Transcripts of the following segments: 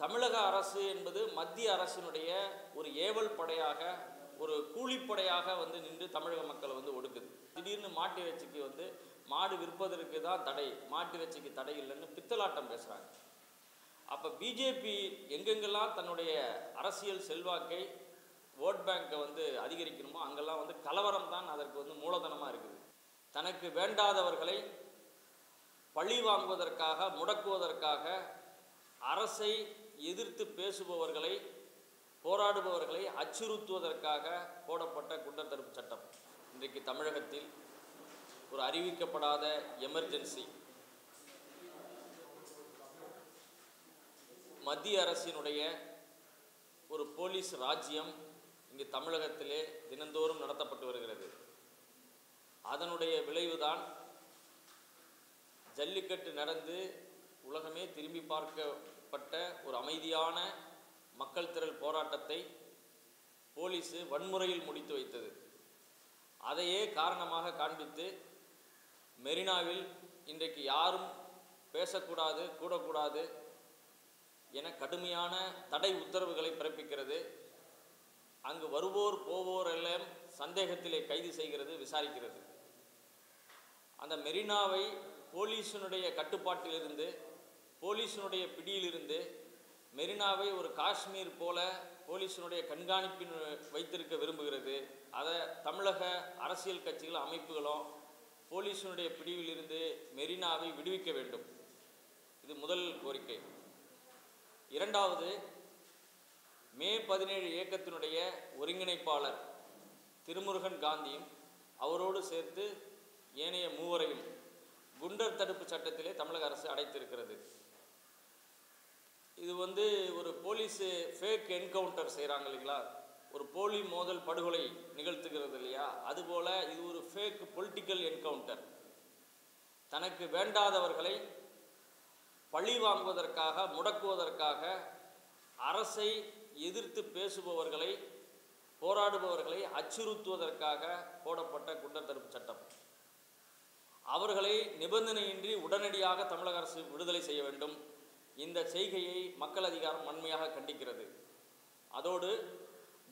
தமிழக அரசு என்பது மத்திய அரசினுடைய ஒரு ஏவல் படையாக ஒரு கூலிப்படையாக வந்து நின்று தமிழக மக்களை வந்து ஒடுக்குது. திடீர்னு மாட்டு இறைச்சிக்கு வந்து மாடு விற்பதற்கு தான் தடை மாட்டு இறைச்சிக்கு தடை இல்லைன்னு பித்தலாட்டம் பேசுகிறாங்க அப்போ பிஜேபி எங்கெங்கெல்லாம் தன்னுடைய அரசியல் செல்வாக்கை ஓட் பேங்க்கை வந்து அதிகரிக்கணுமோ அங்கெல்லாம் வந்து கலவரம் தான் அதற்கு வந்து மூலதனமாக இருக்குது. தனக்கு வேண்டாதவர்களை பழி வாங்குவதற்காக முடக்குவதற்காக அரசை எதிர்த்து பேசுபவர்களை போராடுபவர்களை அச்சுறுத்துவதற்காக போடப்பட்ட குண்டர் தடுப்பு சட்டம். இன்றைக்கு தமிழகத்தில் ஒரு அறிவிக்கப்படாத எமர்ஜென்சி. மத்திய அரசினுடைய ஒரு போலீஸ் ராஜ்யம் இங்கு தமிழகத்திலே தினந்தோறும் நடத்தப்பட்டு வருகிறது. அதனுடைய விளைவுதான் ஜல்லிக்கட்டு நடந்து உலகமே திரும்பி ஏற்பட்ட ஒரு அமைதியான மக்கள் திரள் போராட்டத்தை போலீஸு வன்முறையில் முடித்து வைத்தது. அதையே காரணமாக காண்பித்து மெரினாவில் இன்றைக்கு யாரும் பேசக்கூடாது கூடக்கூடாது என கடுமையான தடை உத்தரவுகளை பிறப்பிக்கிறது. அங்கு வருவோர் போவோர் எல்லாம் சந்தேகத்திலே கைது செய்கிறது விசாரிக்கிறது. அந்த மெரினாவை போலீஸினுடைய கட்டுப்பாட்டிலிருந்து போலீஸினுடைய பிடியிலிருந்து மெரினாவை ஒரு காஷ்மீர் போல போலீஸினுடைய கண்காணிப்பின் வைத்திருக்க விரும்புகிறது. அதை தமிழக அரசியல் கட்சிகள் அமைப்புகளும் போலீஸினுடைய பிடிவிலிருந்து மெரினாவை விடுவிக்க வேண்டும். இது முதல் கோரிக்கை. இரண்டாவது மே பதினேழு இயக்கத்தினுடைய ஒருங்கிணைப்பாளர் திருமுருகன் காந்தியும் அவரோடு சேர்த்து ஏனைய மூவரையும் குண்டர் தடுப்பு சட்டத்திலே தமிழக அரசு அடைத்திருக்கிறது. இது வந்து ஒரு போலீஸு ஃபேக் என்கவுண்டர் செய்கிறாங்க இல்லைங்களா? ஒரு போலி மோதல் படுகொலை நிகழ்த்துகிறது இல்லையா? அதுபோல் இது ஒரு ஃபேக் பொலிட்டிக்கல் என்கவுண்டர் தனக்கு வேண்டாதவர்களை பழி வாங்குவதற்காக முடக்குவதற்காக அரசை எதிர்த்து பேசுபவர்களை போராடுபவர்களை அச்சுறுத்துவதற்காக போடப்பட்ட குண்டர் தடுப்பு சட்டம். அவர்களை நிபந்தனையின்றி உடனடியாக தமிழக அரசு விடுதலை செய்ய வேண்டும். இந்த செய்கையை மக்கள் அதிகாரம் வன்மையாக கண்டிக்கிறது. அதோடு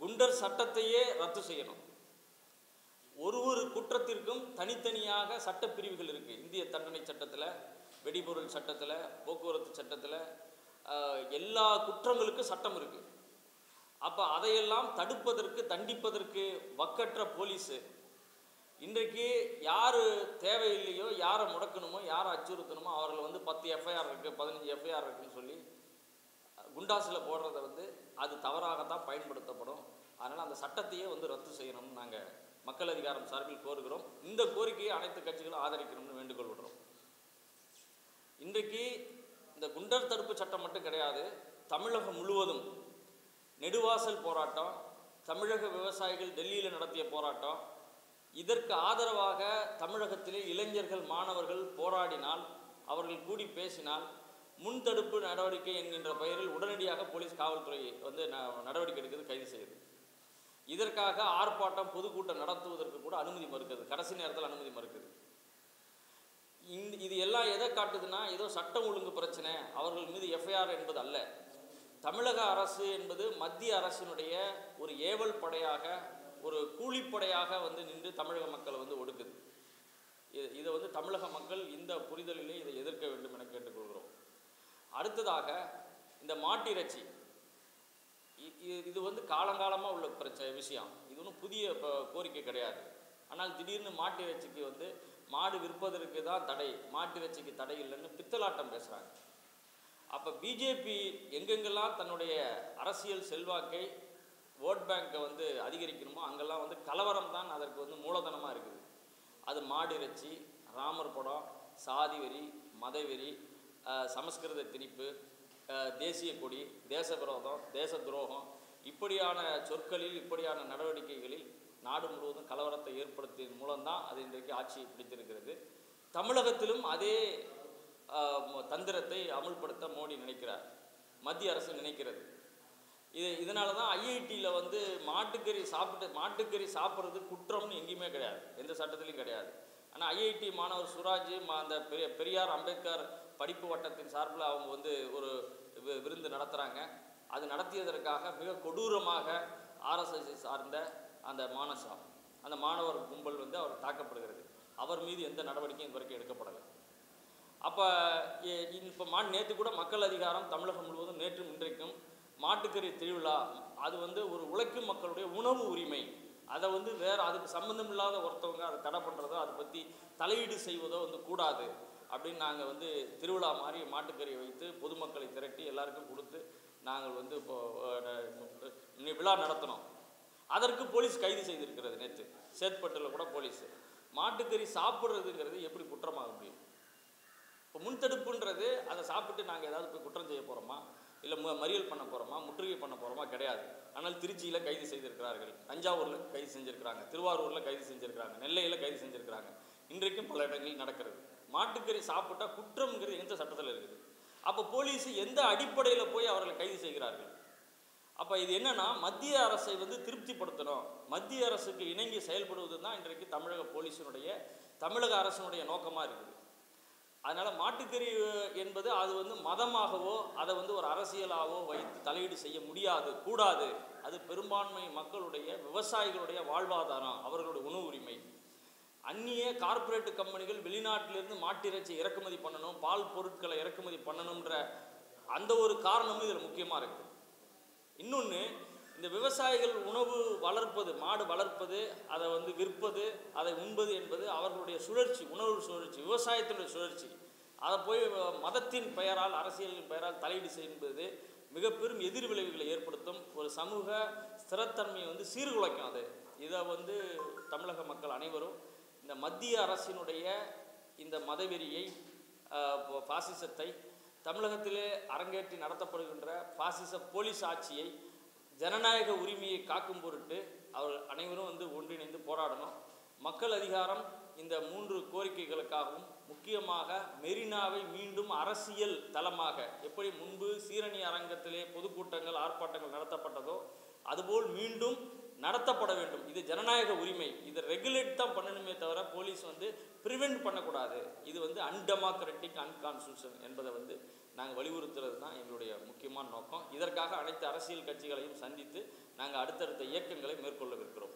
குண்டர் சட்டத்தையே ரத்து செய்யணும். ஒரு ஒரு குற்றத்திற்கும் தனித்தனியாக சட்டப்பிரிவுகள் இருக்குது இந்திய தண்டனை சட்டத்தில் வெடிபொருள் சட்டத்தில் போக்குவரத்து சட்டத்தில் எல்லா குற்றங்களுக்கும் சட்டம் இருக்குது அப்போ அதையெல்லாம் தடுப்பதற்கு தண்டிப்பதற்கு வக்கற்ற போலீஸு இன்றைக்கு யார் தேவையில்லையோ யாரை முடக்கணுமோ யாரை அச்சுறுத்தணுமோ அவர்களை வந்து பத்து எஃப்ஐஆர் இருக்குது பதினஞ்சு எஃப்ஐஆர் இருக்குதுன்னு சொல்லி குண்டாஸில் போடுறத வந்து அது தவறாகத்தான் பயன்படுத்தப்படும். அதனால் அந்த சட்டத்தையே வந்து ரத்து செய்யணும்னு நாங்கள் மக்கள் அதிகாரம் சார்பில் கோருகிறோம். இந்த கோரிக்கையை அனைத்து கட்சிகளும் ஆதரிக்கணும்னு வேண்டுகோள் விடுறோம். இன்றைக்கு இந்த குண்டர் தடுப்பு சட்டம் மட்டும் கிடையாது தமிழகம் முழுவதும் நெடுவாசல் போராட்டம் தமிழக விவசாயிகள் டெல்லியில் நடத்திய போராட்டம் இதற்கு ஆதரவாக தமிழகத்திலே இளைஞர்கள் மாணவர்கள் போராடினால் அவர்கள் கூடி பேசினால் முன்தடுப்பு நடவடிக்கை என்கின்ற பெயரில் உடனடியாக போலீஸ் காவல்துறை வந்து நடவடிக்கை எடுக்கிறது கைது செய்யுது. இதற்காக ஆர்ப்பாட்டம் பொதுக்கூட்டம் நடத்துவதற்கு கூட அனுமதி மறுக்குது கடைசி நேரத்தில் அனுமதி மறுக்குது இந்த இது எல்லாம் எதை காட்டுதுன்னா ஏதோ சட்டம் ஒழுங்கு பிரச்சனை. அவர்கள் மீது எஃப்ஐஆர் என்பது அல்ல. தமிழக அரசு என்பது மத்திய அரசினுடைய ஒரு ஏவல் படையாக ஒரு கூலிப்படையாக வந்து நின்று தமிழக மக்களை வந்து ஒடுக்குது. இது இதை வந்து தமிழக மக்கள் இந்த புரிதலிலே இதை எதிர்க்க வேண்டும் என கேட்டுக்கொள்கிறோம். அடுத்ததாக இந்த மாட்டிறைச்சி. இது வந்து காலங்காலமாக உள்ள பிரச்சனை விஷயம். இது ஒன்றும் புதிய கோரிக்கை கிடையாது. ஆனால் திடீர்னு மாட்டிறைச்சிக்கு வந்து மாடு விற்பதற்கு தான் தடை மாட்டிறைச்சிக்கு தடை இல்லைன்னு பித்தலாட்டம் பேசுகிறாங்க அப்போ பிஜேபி எங்கெங்கெல்லாம் தன்னுடைய அரசியல் செல்வாக்கை ஓட் பேங்க்கை வந்து அதிகரிக்கணுமோ அங்கெல்லாம் வந்து கலவரம் தான் அதற்கு வந்து மூலதனமாக இருக்குது. அது மாடு இறைச்சி ராமர் படம் சாதி வெறி மதவெறி சமஸ்கிருத திணிப்பு தேசிய கொடி தேச விரோதம் தேச துரோகம் இப்படியான சொற்களில் இப்படியான நடவடிக்கைகளில் நாடு முழுவதும் கலவரத்தை ஏற்படுத்தியதன் மூலம்தான் அது இன்றைக்கு ஆட்சியை பிடித்திருக்கிறது. தமிழகத்திலும் அதே தந்திரத்தை அமுல்படுத்த மோடி நினைக்கிறார். மத்திய அரசு நினைக்கிறது. இது இதனால தான் ஐஐடியில் வந்து மாட்டுக்கறி சாப்பிட்டு மாட்டுக்கறி சாப்பிட்றது குற்றம்னு எங்கேயுமே கிடையாது. எந்த சட்டத்திலையும் கிடையாது. ஆனால் ஐஐடி மாணவர் சுராஜ் அந்த பெரிய பெரியார் அம்பேத்கர் படிப்பு வட்டத்தின் சார்பில் அவங்க வந்து ஒரு வி- விருந்து நடத்துகிறாங்க அது நடத்தியதற்காக மிக கொடூரமாக ஆர்எஸ்எஸ் சார்ந்த அந்த மானசா அந்த மாணவர் கும்பல் வந்து அவர் தாக்கப்படுகிறது. அவர் மீது எந்த நடவடிக்கையும் இதுவரைக்கும் எடுக்கப்படலை. அப்போ இப்போ மா நேற்று கூட மக்கள் அதிகாரம் தமிழகம் முழுவதும் நேற்றும் இன்றைக்கும் மாட்டுக்கறி திருவிழா அது வந்து ஒரு உழைக்கும் மக்களுடைய உணவு உரிமை. அதை வந்து வேற அதுக்கு சம்மந்தம் இல்லாத ஒருத்தவங்க அதை தடை பண்ணுறதோ அதை பற்றி தலையீடு செய்வதோ வந்து கூடாது அப்படின்னு நாங்கள் வந்து திருவிழா மாதிரி மாட்டுக்கறியை வைத்து பொதுமக்களை திரட்டி எல்லாருக்கும் கொடுத்து நாங்கள் வந்து இப்போ விழா நடத்தினோம். அதற்கு போலீஸ் கைது செய்திருக்கிறது நேற்று. சேத்பட்டில் கூட போலீஸ். மாட்டுக்கறி சாப்பிட்றதுங்கிறது எப்படி குற்றமாக முடியும் இப்போ முன்தடுப்புன்றது அதை சாப்பிட்டு நாங்கள் ஏதாவது போய் குற்றம் செய்ய போகிறோமா இல்லை மு மறியல் பண்ண போகிறோமா முற்றுகை பண்ண போகிறோமா கிடையாது. ஆனால் திருச்சியில் கைது செய்திருக்கிறார்கள். தஞ்சாவூரில் கைது செஞ்சுருக்கிறாங்க. திருவாரூரில் கைது செஞ்சுருக்கிறாங்க. நெல்லையில் கைது செஞ்சுருக்கிறாங்க. இன்றைக்கும் பல இடங்களில் நடக்கிறது. மாட்டுக்கறி சாப்பிட்டா குற்றம்ங்கிறது எந்த சட்டத்தில் இருக்குது? அப்போ போலீஸ் எந்த அடிப்படையில் போய் அவர்களை கைது செய்கிறார்கள்? அப்போ இது என்னன்னா மத்திய அரசை வந்து திருப்திப்படுத்தணும். மத்திய அரசுக்கு இணங்கி செயல்படுவது தான் இன்றைக்கு தமிழக போலீஸினுடைய தமிழக அரசினுடைய நோக்கமாக இருக்குது. அதனால் மாட்டுக்கறி என்பது அது வந்து மதமாகவோ அதை வந்து ஒரு அரசியலாகவோ வைத்து தலையீடு செய்ய முடியாது கூடாது. அது பெரும்பான்மை மக்களுடைய விவசாயிகளுடைய வாழ்வாதாரம் அவர்களுடைய உணவு உரிமை அந்நிய கார்ப்பரேட் கம்பெனிகள் வெளிநாட்டிலிருந்து மாட்டிறைச்சி இறக்குமதி பண்ணணும் பால் பொருட்களை இறக்குமதி பண்ணணுன்ற அந்த ஒரு காரணமும் இதில் முக்கியமாக இருக்குது இன்னொன்று இந்த விவசாயிகள் உணவு வளர்ப்பது மாடு வளர்ப்பது அதை வந்து விற்பது அதை உண்பது என்பது அவர்களுடைய சுழற்சி உணவு சுழற்சி விவசாயத்தினுடைய சுழற்சி. அதை போய் மதத்தின் பெயரால் அரசியலின் பெயரால் தலையீடு செய்யும்போது மிக பெரும் எதிர் விளைவுகளை ஏற்படுத்தும் ஒரு சமூக ஸ்திரத்தன்மையை வந்து சீர்குலைக்கும் அது. இதை வந்து தமிழக மக்கள் அனைவரும் இந்த மத்திய அரசினுடைய இந்த மதவெறியை பாசிசத்தை தமிழகத்திலே அரங்கேற்றி நடத்தப்படுகின்ற பாசிச போலீஸ் ஆட்சியை ஜனநாயக உரிமையை காக்கும் பொருட்டு அவர் அனைவரும் வந்து ஒன்றிணைந்து போராடணும். மக்கள் அதிகாரம் இந்த மூன்று கோரிக்கைகளுக்காகவும் முக்கியமாக மெரினாவை மீண்டும் அரசியல் தளமாக எப்படி முன்பு சீரணி அரங்கத்திலே பொதுக்கூட்டங்கள் ஆர்ப்பாட்டங்கள் நடத்தப்பட்டதோ அதுபோல் மீண்டும் நடத்தப்பட வேண்டும். இது ஜனநாயக உரிமை. இதை ரெகுலேட் தான் பண்ணணுமே தவிர போலீஸ் வந்து ப்ரிவெண்ட் பண்ணக்கூடாது. இது வந்து அன்டெமோக்ராட்டிக் அன்கான்ஸ்டியூஷன் என்பதை வந்து நாங்கள் வலியுறுத்துறது தான் எங்களுடைய முக்கியமான நோக்கம். இதற்காக அனைத்து அரசியல் கட்சிகளையும் சந்தித்து நாங்கள் அடுத்தடுத்த இயக்கங்களை மேற்கொள்ளவிருக்கிறோம்.